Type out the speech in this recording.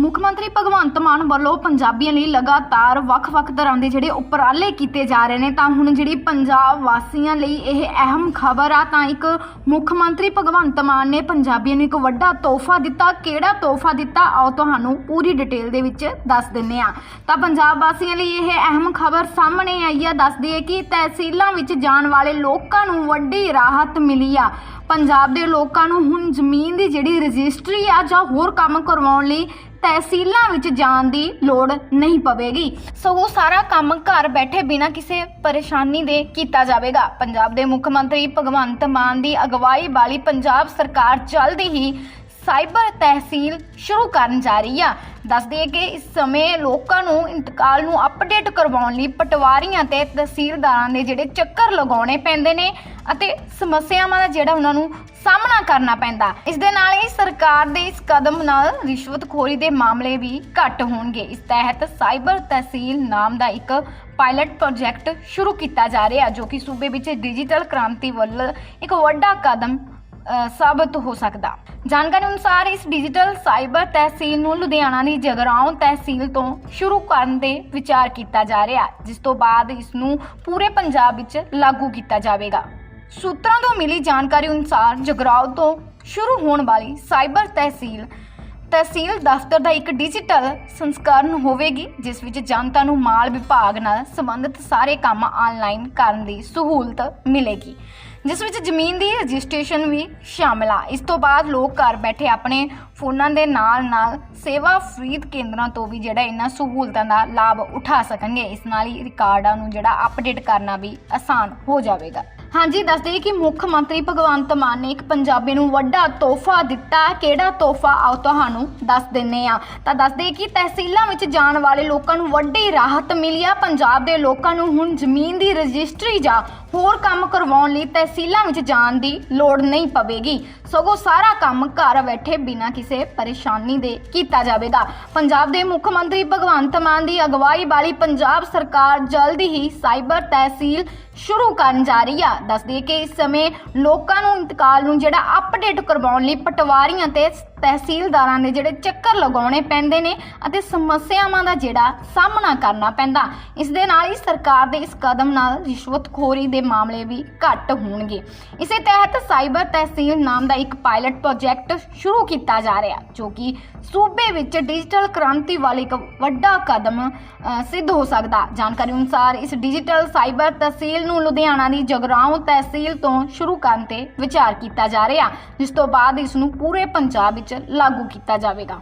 ਮੁੱਖ ਮੰਤਰੀ ਭਗਵੰਤ ਮਾਨ ਵੱਲੋਂ ਪੰਜਾਬੀਆਂ ਲਈ ਲਗਾਤਾਰ ਵੱਖ-ਵੱਖ ਤਰ੍ਹਾਂ ਦੇ ਜਿਹੜੇ ਉਪਰਾਲੇ ਕੀਤੇ ਜਾ ਰਹੇ ਨੇ, ਤਾਂ ਹੁਣ ਜਿਹੜੀ ਪੰਜਾਬ ਵਾਸੀਆਂ ਲਈ ਇਹ ਅਹਿਮ ਖਬਰ ਆ, ਤਾਂ ਇੱਕ ਮੁੱਖ ਮੰਤਰੀ ਭਗਵੰਤ ਮਾਨ ਨੇ ਪੰਜਾਬੀਆਂ ਨੂੰ ਇੱਕ ਵੱਡਾ ਤੋਹਫਾ ਦਿੱਤਾ। ਕਿਹੜਾ ਤੋਹਫਾ ਦਿੱਤਾ? ਆਓ ਤੁਹਾਨੂੰ ਪੂਰੀ ਡਿਟੇਲ ਦੇ ਵਿੱਚ ਦੱਸ ਦਿੰਨੇ ਆ ਤਾਂ ਪੰਜਾਬ ਵਾਸੀਆਂ ਲਈ ਇਹ ਅਹਿਮ ਖਬਰ ਸਾਹਮਣੇ ਆਈ ਆ। ਦੱਸਦੀ ਹੈ ਕਿ ਤਹਿਸੀਲਾਂ ਵਿੱਚ ਜਾਣ ਵਾਲੇ ਲੋਕਾਂ ਨੂੰ ਵੱਡੀ ਰਾਹਤ ਮਿਲੀ ਆ। ਪੰਜਾਬ ਦੇ ਲੋਕਾਂ ਨੂੰ ਹੁਣ ਜ਼ਮੀਨ ਦੀ ਜਿਹੜੀ ਰਜਿਸਟਰੀ ਆ ਜਾਂ ਹੋਰ ਕੰਮ ਕਰਵਾਉਣ ਲਈ ਤਹਿਸੀਲਾਂ ਵਿੱਚ ਜਾਣ ਦੀ ਲੋੜ ਨਹੀਂ ਪਵੇਗੀ। ਸੋ ਉਹ ਸਾਰਾ ਕੰਮ ਘਰ ਬੈਠੇ ਬਿਨਾਂ ਕਿਸੇ ਪਰੇਸ਼ਾਨੀ ਦੇ ਕੀਤਾ ਜਾਵੇਗਾ। ਪੰਜਾਬ ਦੇ ਮੁੱਖ ਮੰਤਰੀ ਭਗਵੰਤ ਮਾਨ ਦੀ ਅਗਵਾਈ ਵਾਲੀ ਪੰਜਾਬ ਸਰਕਾਰ ਜਲਦੀ ਹੀ ਸਾਈਬਰ ਤਹਿਸੀਲ ਸ਼ੁਰੂ ਕਰਨ ਜਾ ਰਹੀ ਆ। ਦੱਸ ਦਈਏ ਕਿ ਇਸ ਸਮੇਂ ਲੋਕਾਂ ਨੂੰ ਇੰਤਕਾਲ ਨੂੰ ਅਪਡੇਟ ਕਰਵਾਉਣ ਲਈ ਪਟਵਾਰੀਆਂ ਤੇ ਤਹਿਸੀਲਦਾਰਾਂ ਦੇ ਜਿਹੜੇ ਚੱਕਰ ਲਗਾਉਣੇ ਪੈਂਦੇ ਨੇ ਅਤੇ ਸਮੱਸਿਆਵਾਂ ਦਾ ਜਿਹੜਾ ਉਹਨਾਂ ਨੂੰ ਸਾਹਮਣਾ ਕਰਨਾ ਪੈਂਦਾ। ਇਸ ਦੇ ਨਾਲ ਹੀ ਸਰਕਾਰ ਦੇ ਇਸ ਕਦਮ ਨਾਲ ਰਿਸ਼ਵਤਖੋਰੀ ਦੇ ਮਾਮਲੇ ਵੀ ਘੱਟ ਹੋਣਗੇ। ਇਸ ਤਹਿਤ ਸਾਈਬਰ ਤਹਿਸੀਲ ਨਾਮ ਦਾ ਇੱਕ ਪਾਇਲਟ ਪ੍ਰੋਜੈਕਟ ਸ਼ੁਰੂ ਕੀਤਾ ਜਾ ਰਿਹਾ, ਜੋ ਕਿ ਸੂਬੇ ਵਿੱਚ ਡਿਜੀਟਲ ਕ੍ਰਾਂਤੀ ਵੱਲ ਇੱਕ ਵੱਡਾ ਕਦਮ ਸਾਬਤ ਹੋ ਸਕਦਾ। ਜਾਣਕਾਰੀ ਅਨੁਸਾਰ ਇਸ ਡਿਜੀਟਲ ਸਾਈਬਰ ਤਹਿਸੀਲ ਨੂੰ ਲੁਧਿਆਣਾ ਦੀ ਜਗਰਾਉਂ ਤਹਿਸੀਲ ਤੋਂ ਸ਼ੁਰੂ ਕਰਨ ਦੇ ਵਿਚਾਰ ਕੀਤਾ ਜਾ ਰਿਹਾ ਜਿਸ ਤੋਂ ਬਾਅਦ ਇਸ ਨੂੰ ਪੂਰੇ ਪੰਜਾਬ ਵਿੱਚ ਲਾਗੂ ਕੀਤਾ ਜਾਵੇਗਾ। ਸੂਤਰਾਂ ਤੋਂ ਮਿਲੀ ਜਾਣਕਾਰੀ ਅਨੁਸਾਰ ਜਗਰਾਉਂ ਤੋਂ ਸ਼ੁਰੂ ਹੋਣ ਵਾਲੀ ਸਾਈਬਰ ਤਹਿਸੀਲ ਤਹਿਸੀਲ ਦਫ਼ਤਰ ਦਾ ਇੱਕ ਡਿਜੀਟਲ ਸੰਸਕਰਨ ਹੋਵੇਗੀ, ਜਿਸ ਵਿੱਚ ਜਨਤਾ ਨੂੰ ਮਾਲ ਵਿਭਾਗ ਨਾਲ ਸੰਬੰਧਿਤ ਸਾਰੇ ਕੰਮ ਆਨਲਾਈਨ ਕਰਨ ਦੀ ਸਹੂਲਤ ਮਿਲੇਗੀ। ਜਿਸ ਵਿੱਚ ਜ਼ਮੀਨ ਦੀ ਰਜਿਸਟ੍ਰੇਸ਼ਨ ਵੀ ਸ਼ਾਮਲ ਆ। ਇਸ ਤੋਂ ਬਾਅਦ ਲੋਕ ਘਰ ਬੈਠੇ ਆਪਣੇ ਫੋਨਾਂ ਦੇ ਨਾਲ ਨਾਲ ਸੇਵਾ ਫਰੀਦ ਕੇਂਦਰਾਂ ਤੋਂ ਵੀ ਜਿਹੜਾ ਇਹਨਾਂ ਸਹੂਲਤਾਂ ਦਾ ਲਾਭ ਉਠਾ ਸਕਣਗੇ। ਇਸ ਨਾਲ ਹੀ ਰਿਕਾਰਡਾਂ ਨੂੰ ਜਿਹੜਾ ਅਪਡੇਟ ਕਰਨਾ ਵੀ ਆਸਾਨ ਹੋ ਜਾਵੇਗਾ। ਹਾਂਜੀ, ਦੱਸ ਦਈਏ ਕਿ ਮੁੱਖ ਮੰਤਰੀ ਭਗਵੰਤ ਮਾਨ ਨੇ ਇੱਕ ਪੰਜਾਬੀ ਨੂੰ ਵੱਡਾ ਤੋਹਫਾ ਦਿੱਤਾ। ਕਿਹੜਾ ਤੋਹਫਾ? ਆਓ ਤੁਹਾਨੂੰ ਦੱਸ ਦਿੰਨੇ ਆ। ਤਾਂ ਦੱਸ ਦਈਏ ਕਿ ਤਹਿਸੀਲਾਂ ਵਿੱਚ ਜਾਣ ਵਾਲੇ ਲੋਕਾਂ ਨੂੰ ਵੱਡੀ ਰਾਹਤ ਮਿਲੀ ਆ। ਪੰਜਾਬ ਦੇ ਲੋਕਾਂ ਨੂੰ ਹੁਣ ਜ਼ਮੀਨ ਦੀ ਰਜਿਸਟਰੀ ਜਾਂ ਹੋਰ ਕੰਮ ਕਰਵਾਉਣ ਲਈ ਤਹਿਸੀਲਾਂ ਵਿੱਚ ਜਾਣ ਦੀ ਲੋੜ ਨਹੀਂ ਪਵੇਗੀ। ਸਗੋਂ ਸਾਰਾ ਕੰਮ ਘਰ ਬੈਠੇ ਬਿਨਾਂ ਕਿਸੇ ਪਰੇਸ਼ਾਨੀ ਦੇ ਕੀਤਾ ਜਾਵੇਗਾ। ਪੰਜਾਬ ਦੇ ਮੁੱਖ ਮੰਤਰੀ ਭਗਵੰਤ ਮਾਨ ਦੀ ਅਗਵਾਈ ਵਾਲੀ ਪੰਜਾਬ ਸਰਕਾਰ ਜਲਦੀ ਹੀ ਸਾਈਬਰ ਤਹਿਸੀਲ ਸ਼ੁਰੂ ਕਰਨ ਜਾ ਰਹੀ ਆ। ਦੱਸ ਦਈਏ ਕਿ ਇਸ ਸਮੇਂ ਲੋਕਾਂ ਨੂੰ ਇੰਤਕਾਲ ਨੂੰ ਜਿਹੜਾ ਅਪਡੇਟ ਕਰਵਾਉਣ ਲਈ ਪਟਵਾਰੀਆਂ ਤੇ ਤਹਿਸੀਲਦਾਰਾਂ ਦੇ ਜਿਹੜੇ ਚੱਕਰ ਲਗਾਉਣੇ ਪੈਂਦੇ ਨੇ ਅਤੇ ਸਮੱਸਿਆਵਾਂ ਦਾ ਜਿਹੜਾ ਸਾਹਮਣਾ ਕਰਨਾ ਪੈਂਦਾ। ਇਸ ਦੇ ਨਾਲ ਹੀ ਸਰਕਾਰ ਦੇ ਇਸ ਕਦਮ ਨਾਲ ਰਿਸ਼ਵਤਖੋਰੀ ਦੇ ਮਾਮਲੇ ਵੀ ਘੱਟ ਹੋਣਗੇ। ਇਸੇ ਤਹਿਤ ਸਾਈਬਰ ਤਹਿਸੀਲ ਨਾਮ ਦਾ ਇੱਕ ਪਾਇਲਟ ਪ੍ਰੋਜੈਕਟ ਸ਼ੁਰੂ ਕੀਤਾ ਜਾ ਰਿਹਾ, ਜੋ ਕਿ ਸੂਬੇ ਵਿੱਚ ਡਿਜੀਟਲ ਕ੍ਰਾਂਤੀ ਵਾਲੀ ਇੱਕ ਵੱਡਾ ਕਦਮ ਸਿੱਧ ਹੋ ਸਕਦਾ। ਜਾਣਕਾਰੀ ਅਨੁਸਾਰ ਇਸ ਡਿਜੀਟਲ ਸਾਈਬਰ ਤਹਿਸੀਲ ਨੂੰ ਲੁਧਿਆਣਾ ਦੀ ਜਗਰਾਉਂ ਤਹਿਸੀਲ ਤੋਂ ਸ਼ੁਰੂ ਕਰਨ ਤੇ ਵਿਚਾਰ ਕੀਤਾ ਜਾ ਰਿਹਾ, ਜਿਸ ਤੋਂ ਬਾਅਦ ਇਸ ਨੂੰ ਪੂਰੇ ਪੰਜਾਬ ਵਿੱਚ ਲਾਗੂ ਕੀਤਾ ਜਾਵੇਗਾ।